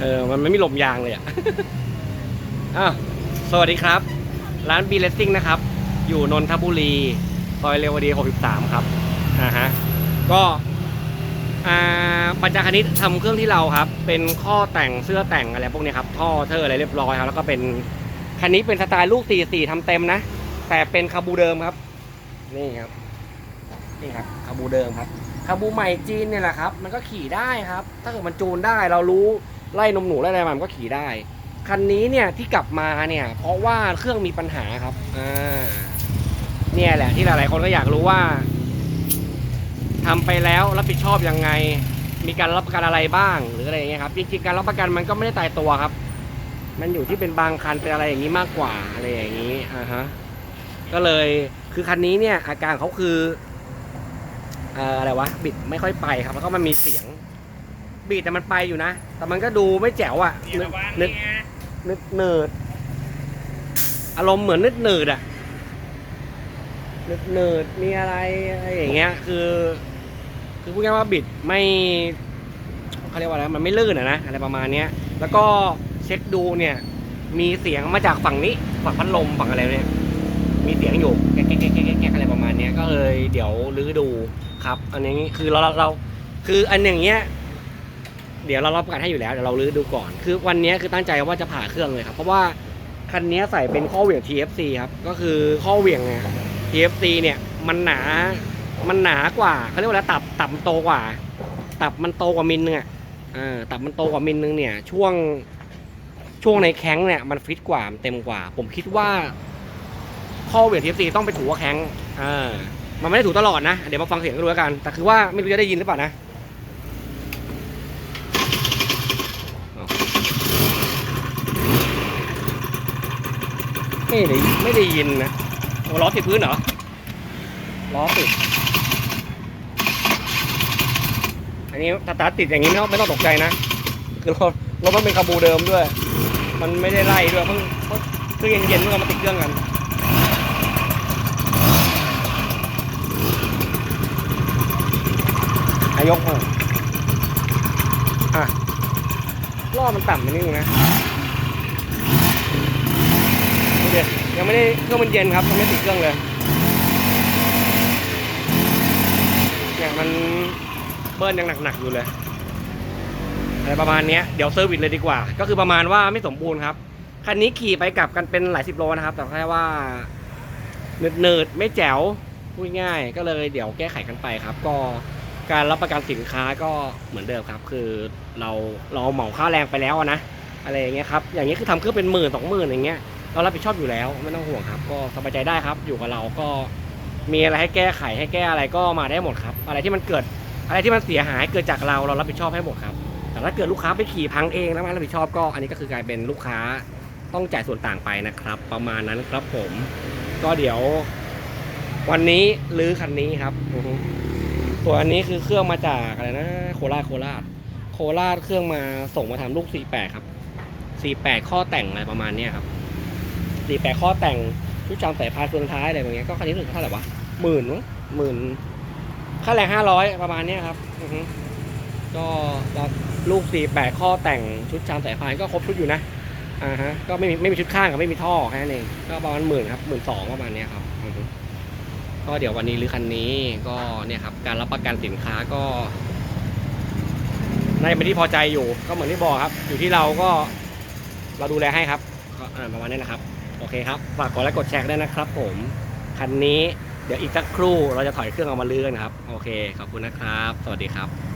เออ มันไม่มีลมยางเลยอะ อ้าว สวัสดีครับ ร้านบีเลสซิ่งนะครับ อยู่นนทบุรี ซอยเรวดี 63 ครับ อ่าฮะ ก็อ่าปัญจาคณิตทำเครื่องที่เราครับ เป็นข้อแต่งเสื้อแต่งอะไรพวกนี้ครับ ท่อเทอร์อะไรเรียบร้อยครับ แล้วก็เป็นคันนี้เป็นสไตล์ลูก 44ทำเต็มนะ แต่เป็นคาบูเดิมครับ นี่ครับ นี่ครับคาบูเดิมครับคาบูใหม่จีนเนี่ยแหละครับ มันก็ขี่ได้ครับ ถ้าเกิดมันจูนได้เรารู้ ไล่นมหนูไล่อะไรมามันก็ขี่ได้ คันนี้เนี่ยที่กลับมาเนี่ย เพราะว่าเครื่องมีปัญหาครับอ่าเนี่ยแหละที่หลายๆคนก็อยากรู้ว่าทำไปแล้วรับผิดชอบยังไง มีการรับประกันอะไรบ้างหรืออะไรอย่างเงี้ยครับจริงๆการรับประกันมันก็ไม่ได้ตายตัวครับ มันอยู่ที่เป็นบางคันเป็นอะไรอย่างนี้มากกว่าอะไรอย่างนี้อ่าฮะก็เลยคือคันนี้เนี่ยอาการเขาคือออะไรวะบิดไม่ค่อยไปครับแล้วก็มันมีเสียง บิดแต่มันไปอยู่นะ แต่มันก็ดูไม่แจ๋วอะนึกนึกนึกเนิร์ดอารมณ์เหมือนนึกเนิร์ดอะนึกเนิร์ดมีอะไรอะไรอย่างเงี้ย คือ คือพูดง่ายว่าบิดไม่เขาเรียกว่าอะไรมันไม่ลื่นอะนะอะไรประมาณเนี้ย แล้วก็เช็คดูเนี่ย มีเสียงมาจากฝั่งนี้ฝั่งพัดลมฝั่งอะไรเนี่ยมีเสียงอยู่แก๊กแก๊กแก๊กแก๊กอะไรประมาณเนี้ยก็เลยเดี๋ยวรื้อดูครับ อันนี้คือเราเราคืออันอย่างเงี้ย เดี๋ยวเรารับประกันให้อยู่แล้วเดี๋ยวเรารื้อดูก่อน คือวันนี้คือตั้งใจว่าจะผ่าเครื่องเลยครับ เพราะว่าคันนี้ใส่เป็นข้อเหวี่ยง TFC ครับ ก็คือข้อเหวี่ยงเนี่ย TFC เนี่ยมันหนา มันหนากว่าเขาเรียกว่าอะไรตับตับมันโตกว่า ตับมันโตกว่ามิลนึงอะอ่าตับมันโตกว่ามิลนึงเนี่ย ช่วงช่วงในแข้งเนี่ยมันฟิตกว่าเต็มกว่า ผมคิดว่า ข้อเหวี่ยง TFC ต้องไปถูว่าแข้งอ่ามันไม่ได้ถูตลอดนะ เดี๋ยวมาฟังเสียงกันดูแล้วกัน แต่คือว่าไม่รู้จะได้ยินหรือเปล่านะ ไม่ได้ไม่ได้ยินนะโอ้ล้อติดพื้นเหรอ ล้อติด อันนี้ถ้าตาร์ทติดอย่างนี้ไม่ต้องไม่ต้องตกใจนะ คือรถรถมันเป็นคาบูเดิมด้วย มันไม่ได้ไล่ด้วยเพิ่งเพิ่งเพิ่งเย็นๆเพิ่งเอามาติดเครื่องกันอายกมาอะล้อมันต่ำไปนิดนึงนะ ดูดิยังไม่ได้เครื่องมันเย็นครับยังไม่ติดเครื่องเลยเนี่ยมันเบิ้ลยังหนักๆอยู่เลยอะไรประมาณนี้เดี๋ยวเซอร์วิสเลยดีกว่า ก็คือประมาณว่าไม่สมบูรณ์ครับคันนี้ขี่ไปกลับกันเป็นหลายสิบโลนะครับ แต่แค่ว่าเนิดๆไม่แจ๋วพูดง่ายก็เลยเดี๋ยวแก้ไขกันไปครับ ก็การรับประกันสินค้าก็เหมือนเดิมครับ คือเราเราเหมาค่าแรงไปแล้วนะอะไรอย่างเงี้ยครับอย่างเงี้ยคือทำเครื่องเป็นหมื่นสองหมื่นอย่างเงี้ย เรารับผิดชอบอยู่แล้วไม่ต้องห่วงครับ ก็สบายใจได้ครับ อยู่กับเราก็มีอะไรให้แก้ไขให้แก้อะไรก็มาได้หมดครับ อะไรที่มันเกิดอะไรที่มันเสียหายเกิดจากเราเรารับผิดชอบให้หมดครับ แต่ถ้าเกิดลูกค้าไปขี่พังเองแล้วไม่รับผิดชอบก็อันนี้ก็คือกลายเป็นลูกค้าต้องจ่ายส่วนต่างไปนะครับ ประมาณนั้นครับผม ก็เดี๋ยว วันนี้ลื้อคันนี้ครับอือฮึส่วอันนี้คือเครื่องมาจากอะไรนะ โคราชโคราชโคราชเครื่องมาส่งมาทำลูก 48 ครับ 48 ข้อแต่งอะไรประมาณนี้ครับ 48ข้อแต่งชุดจำสายพานเฟืองท้ายอะไรแบบเนี้ยก็คันนี้ถึงเท่าไหร่วะหมื่นมั้งหมื่นค่าแรง500ประมาณเนี้ยครับอือฮึก็ลูก48ข้อแต่งชุดชามสายพานก็ครบชุดอยู่นะอ่าฮะก็ไม่มีไม่มีชุดข้างกับไม่มีท่อแค่นั้นเองก็ประมาณหมื่นครับหมื่นสองประมาณเนี้ยครับก็เดี๋ยววันนี้หรือคันนี้ก็เนี่ยครับการรับประกันสินค้าก็น่าจะเป็นที่พอใจอยู่ก็เหมือนที่บอกครับ อยู่ที่เราก็เราดูแลให้ครับประมาณนี้นะครับ เคครับ ฝากกดไลค์กดแชร์ด้วยนะครับผม คันนี้เดี๋ยวอีกสักครู่เราจะถอยเครื่องเอามาเลื่อนครับ โอเค ขอบคุณนะครับ สวัสดีครับ